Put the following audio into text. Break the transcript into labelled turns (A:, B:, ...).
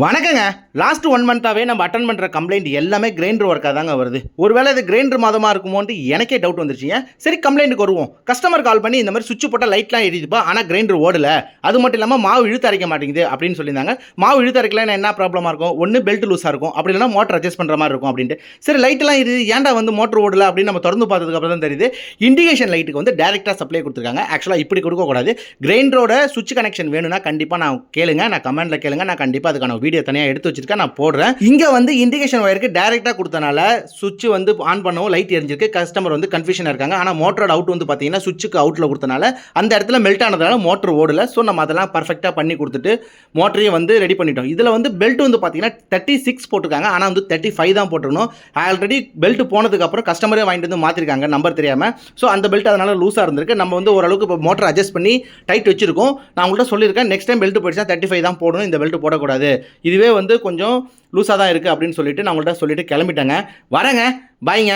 A: வணக்கங்க. Last one மந்த்தாகவே நம்ம attend பண்ணுற கம்ப்ளைண்ட் எல்லாமே கிரைண்டர் ஒர்க்காக தாங்க வருது. ஒருவேளை இது கிரைண்டர் மாதமாக இருக்குமோன்ட்டு எனக்கே டவுட் வந்துருச்சுங்க. சரி கம்ப்ளைண்ட்டுக்கு வருவோம். கஸ்டமர் கால் பண்ணி இந்த மாதிரி சுவிட்ச் போட்டால் லைட்லாம் எரியுதுப்பா ஆனால் கிரைண்டர் ஓடலை. அது மட்டும் இல்லாமல் மாவு இழுத்து அரைக்க மாட்டேங்குது அப்படின்னு சொல்லியிருந்தாங்க. மாவு இழுத்து அரைக்கலன்னா என்ன ப்ராப்ளமாக இருக்கும்? ஒன்று பெல்ட் லூஸாக இருக்கும். அப்படி இல்லைனா மோட்டர் அட்ஜஸ்ட் பண்ணுற மாதிரி இருக்கும் அப்படின்ட்டு. சரி லைட்லாம் இது ஏன்டா வந்து மோட்டர் ஓடலை அப்படின்னு நம்ம திறந்து பார்த்ததுக்கு அப்புறம் தான் தெரியுது. இண்டிகேஷன் லைட்டுக்கு வந்து டேரெக்டாக சப்ளை கொடுத்துருக்காங்க. ஆக்சுவலாக இப்படி கொடுக்கக்கூடாது. கிரைண்டரோட சுவிட்ச் கனெக்ஷன் வேணும்னா கண்டிப்பாக நான் கேளுங்க. நான் கமெண்ட்டில் கேளுங்க. நான் கண்டிப்பாக அதுக்கான வீடியோ தனியாக எடுத்து வச்சிருக்கேன் நான் போடுறேன். இங்கே வந்து இண்டிகேஷன் ஒயருக்கு டேரெக்டாக கொடுத்தனால சுவிட்ச் வந்து ஆன் பண்ணவும் லைட் எரிஞ்சிருக்கு. கஸ்டமர் வந்து கன்ஃபியூஷனாக இருக்காங்க. ஆனால் மோட்டரோட அவுட் வந்து பார்த்தீங்கன்னா சுவிட்சுக்கு அவுட்டில் கொடுத்தனால அந்த இடத்துல மெல்ட் ஆனதுனால மோட்டர் ஓடல. ஸோ நம்ம அதெல்லாம் பர்ஃபெக்டாக பண்ணி கொடுத்துட்டு மோட்டரையும் வந்து ரெடி பண்ணிட்டோம். இதில் வந்து பெல்ட் வந்து பார்த்தீங்கன்னா தேர்ட்டி சிக்ஸ் போட்டிருக்காங்க. ஆனால் வந்து தேர்ட்டி ஃபைவ் தான் போட்டிருக்கணும். ஆல்ரெடி பெல்ட் போனதுக்கப்புறம் கஸ்டமரே வாங்கிட்டு வந்து மாற்றிருக்காங்க நம்பர் தெரியாமல் ஸோ அந்த பெல்ட் அதனால் லூஸாக இருந்திருக்கு. நம்ம வந்து ஓரளவுக்கு இப்போ மோட்டர் அட்ஜஸ்ட் பண்ணி டைட் வச்சிருக்கோம். நான் உங்கள்கிட்ட சொல்லியிருக்கேன். நெக்ஸ்ட் டைம் பெல்ட் போயிடுச்சா தேர்ட்டி ஃபைவ் தான் போடணும். இந்த பெல்ட் போடக்கூடாது. இதுவே வந்து கொஞ்சம் லூஸாக தான் இருக்குது அப்படின்னு சொல்லிட்டு நான் உங்கள்கிட்ட சொல்லிட்டு கிளம்பிட்டேங்க. வரேங்க. பாய்ங்க.